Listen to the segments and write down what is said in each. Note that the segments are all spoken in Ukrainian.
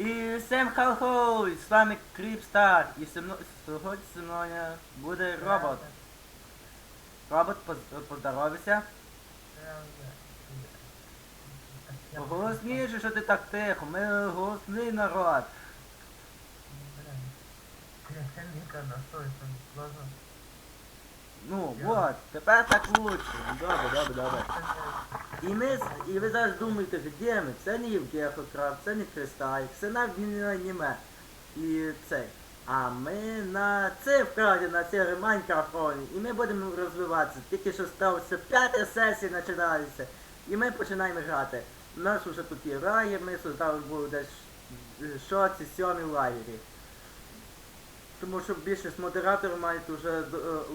І всім хау з вами Кріпстар. І сьогодні зі мною буде робот. Робот, поз- поздоровайся. Голосніше, що ти так тихо, ми голосний народ. Ну, вот, тепер так лучше. Добре, добре, добре. І ми і ви зараз думаєте, де ми? Це не Євгехокрав, це не Кристалік, це навіть не аніме. І цей. А ми на це вправді на це Майнкрафтові. І ми будемо розвиватися. Тільки що сталося п'ята сесія починається. І ми починаємо грати. У нас вже тут є лагер, ми создали були десь шоці, сьомі лагері. Тому що більшість модераторів мають вже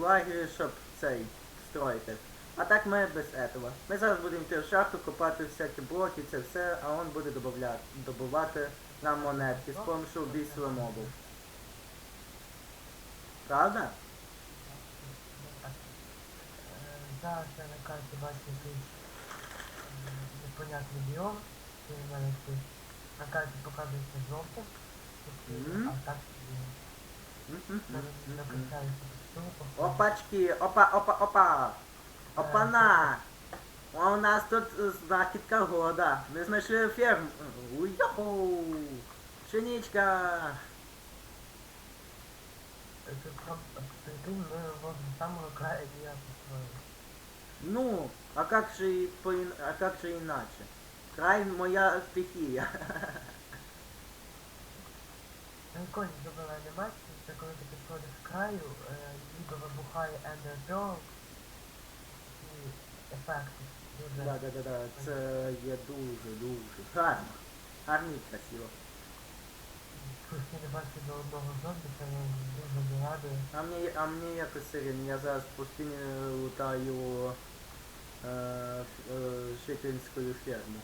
лагері, щоб цей строїти. А так ми без этого. Ми зараз будемо йти в шахту, копати всякі блоки, це все, а он буде добувати нам монетки з помощью убійства мобів. Правда? Зараз я на карті бачу якийсь е, непонятний біом, на карті показується жовтим, а так біом. Зараз накачаю текстуру, Опачки, опа, опа, опа. Опана. А у нас тут е, знахідка года. Ми знайшли ферму. Уйоху. Пшеничка. Ну, а как же, по, а как же иначе? Край моя стихія. Прикольно зробила анімацію, це коли ти підходиш краю, е, ніби вибухає Pearl і ефекти. Дуже Да, да, да, да. Це є дуже, дуже гарно. Гарно і красиво. Пусть не бачу до одного зомбі, це я дуже не радує. А мені, а мені якось все. Я зараз в пустині лутаю е, е, жительською ферму.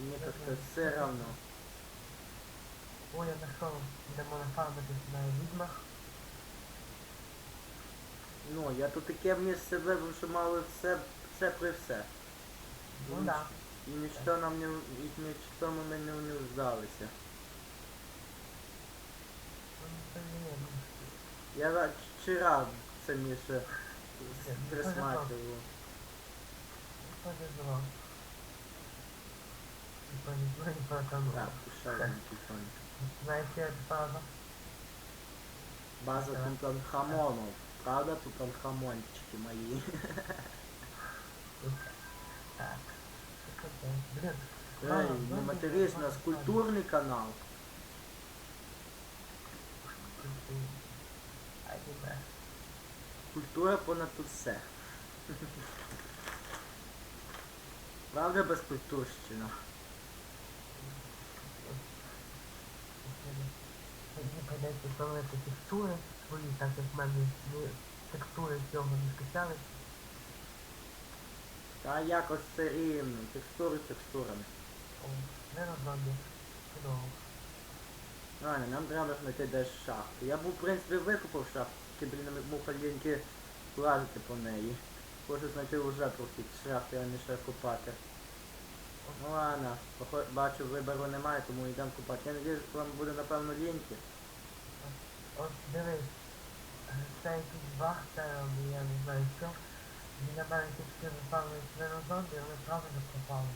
Мені как-то все равно. О, я де можна на відьмах. Ну, я тут таке вміж себе вже мало все, все при все. Ну да. І ніщо нам не і ніщо ми не. Ну, це не є, ну, Я ра- вчора ще Ні, присматривав. Не знав. Не Так. Знаєш, як база? База. Тутанхамонов. Правда, Тутанхамончики мої. Так. Не зомбі матерись, у нас бачу. культурний канал. Культура понад все. Правда, безкультурщина. Мені прийдеться встановити текстури свої, так як в мене не- текстури цього не скачали. Та якось все рівно. Текстури текстурами. О, не розробі. Чудово. Ладно, нам треба знайти десь шахту. Я був, в принципі, викопав шахту, тільки, блін, муха ліньки лазити по неї. Хочу знайти вже трохи шахти, а не ще копати. Ну ладно, бачу вибору немає, тому йдемо копати. Я надіюсь, що вам буде напевно ліньки. От дивись, це якийсь баг, це я не знаю що. Біля мене тільки запали свинозомбі, але правильно пропали.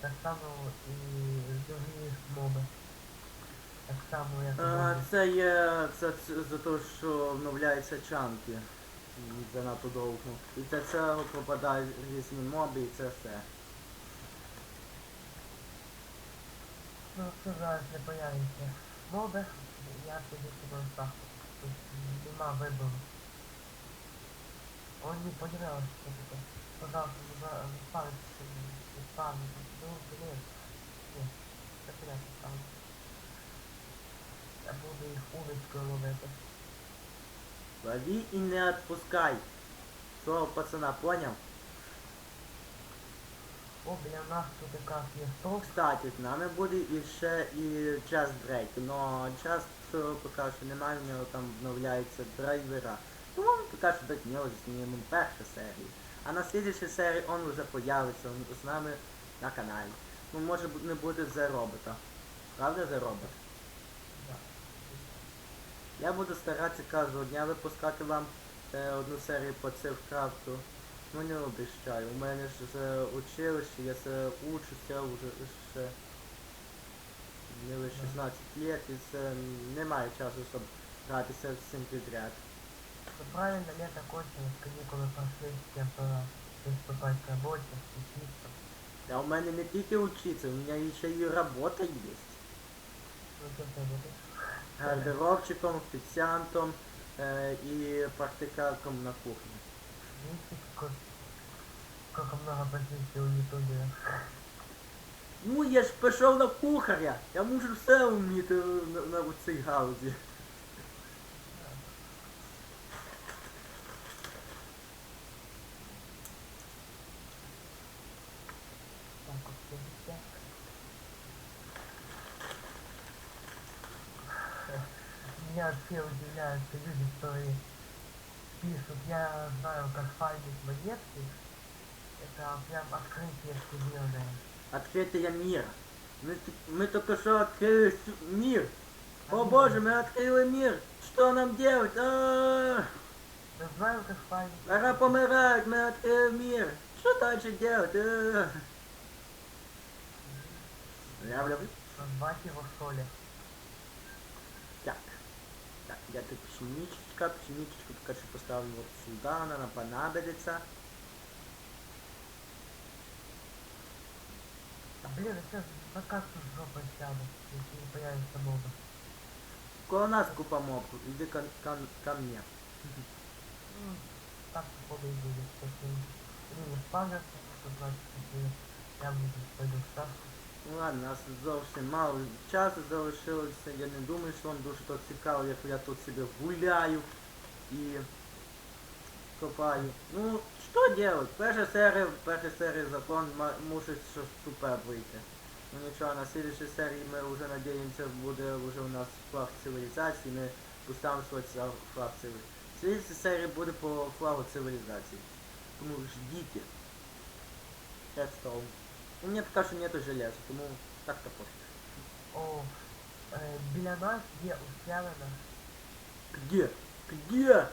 Так само і другі моби. Так само як А, це є це, ц- за те, що обновляються чанки занадто довго. І для цього пропадають різні моби і це все. Ну, що зараз не появляться моби, я тоді в шахту. Тут нема вибору. Он не подивилась, що таке. Пожалуйста, не за- не. Ну, блин. Ні, це понятно стало. Я буду їх улицькою ловити. Лови і не відпускай. Слово пацана, поняв? О, біля нас тут якраз є стол. Кстати, з нами буде і ще і час брейк, но час е, поки що немає, в нього там обновляються драйвера. Тому ми поки що до нього знімемо першу серію. А на слідчій серії он вже появиться, з нами на каналі. Ну, може не бути за робота. Правда, за робот? Я буду старатися кожного дня випускати вам е, одну серію по цифкрафту. Ну не обіщаю. У мене ж з училище, я се учуся вже ще мені 16 лет і це немає часу, щоб гратися всім підряд. Правильно, лето кончилось, каникулы пошли, всем пора приступать к работе, учиться. А у мене не тільки учиться, у мене ще і робота є. Гардеробчиком, офіціантом е, і практикантком на кухні. Видите, какой, сколько много позиций у ютубера. Ну я ж пішов на кухаря, я можу все вміти на, на цій галузі. Так, вот, видите. Меня все удивляются люди, которые пишут, я знаю, как файлить монетки. Это прям открытие вселенной. Открытие мира. Мы, т- мы только что открыли с- мир. О боже, мы открыли мир. Что нам делать? А, Я знаю, как файлить. Пора помирать, мы открыли мир. Что дальше делать? А. Я люблю. Назвать его соли. Тут пшеничечка, пшеничечку пока что поставлю вот сюда, она нам понадобится. А, блин, сейчас на кактус жопой сяду, если не появится моба. Около нас купа моб, иди ко, ко- ко мне. Ну, так походу и будет. Если не спавнятся, то значит, я буду пойду в ставку. Ну ладно, нас зовсім мало часу залишилося. Я не думаю, що вам дуже то цікаво, як я тут себе гуляю і копаю. Ну, що делать? Перша серія, перша серія закон мусить щось тупе вийти. Ну нічого, на слідчій серії ми вже надіємося, буде вже у нас флаг цивілізації, ми поставимо свій флаг цивілізації. Слідча серія буде по флагу цивілізації. Тому ждіть. Redstone. У меня пока что нету железа, тому так-то пофиг. О, е, біля нас є устялена. Где? Где?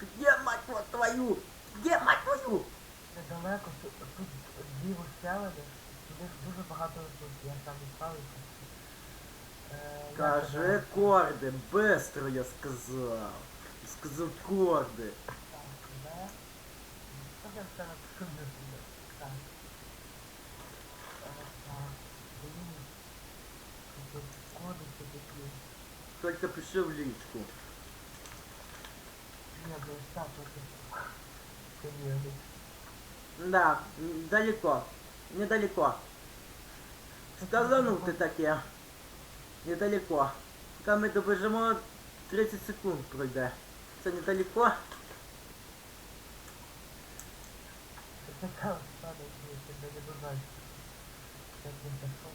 Где, мать вот твою? Где, мать твою? Недалеко тут, тут дві устялени. Туди дуже багато тут, я сам не справився. Е, я Кажи казав, корды, быстро я сказал. Сказал корды. Так, да. Що я зараз скажу? Так. Е, Так, блін. Тут кодики такі. Только пиши в личку. Ні, ну так, от. Серйозно. Да, м, далеко. Недалеко. Сказанув ти таке. Недалеко. Поки ми добежимо 30 секунд пройде. Це недалеко. Це така стане, що я тебе не бажаю. Як він пішов.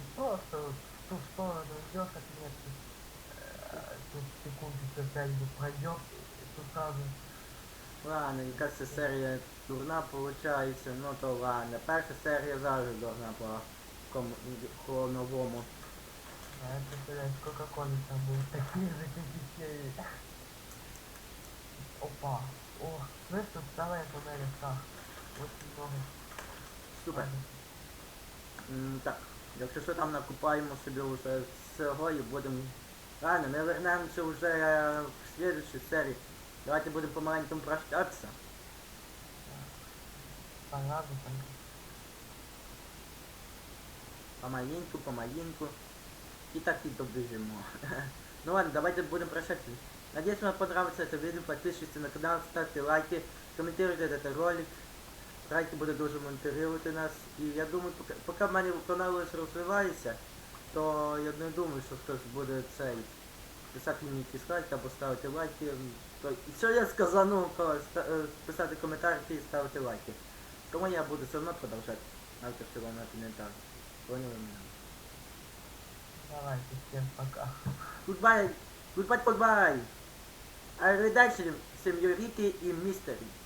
І Просто в ту сторону йдеш от метки. Э, Тут секундочку опять бы пройдет, и тут сразу Ладно, якась ця серія дурна получається, ну то ладно. Перша серія завжди дурна по кому по новому. А это, блядь, Кока-Кола там будет такие же, как и серии. Опа. О, слышь, тут целая туннель так. Очень много. Супер. М, так, якщо що там накупаємо собі вже всього і будемо. Ладно, ми вернемося вже е, в слідчій серії. Давайте будемо помаленькому прощатися. Бы там. Помаленьку, помаленьку. И так и добежимо. ну ладно, давайте будем прощаться. Надеюсь, вам понравится это видео. Подписывайтесь на канал, ставьте лайки, комментируйте этот ролик. Райки буде дуже монтирувати нас. І я думаю, поки, поки в мене канал ось розвивається, то я не думаю, що хтось буде цей писати мені якісь лайки або ставити лайки. То, і що я сказав, ну, то, ста- е, писати коментарі і ставити лайки. Тому я буду все одно продовжати авторство на коментар. Поняли мене? Давайте, всем пока. Goodbye, goodbye, goodbye. Arrivederci, signорити і містері.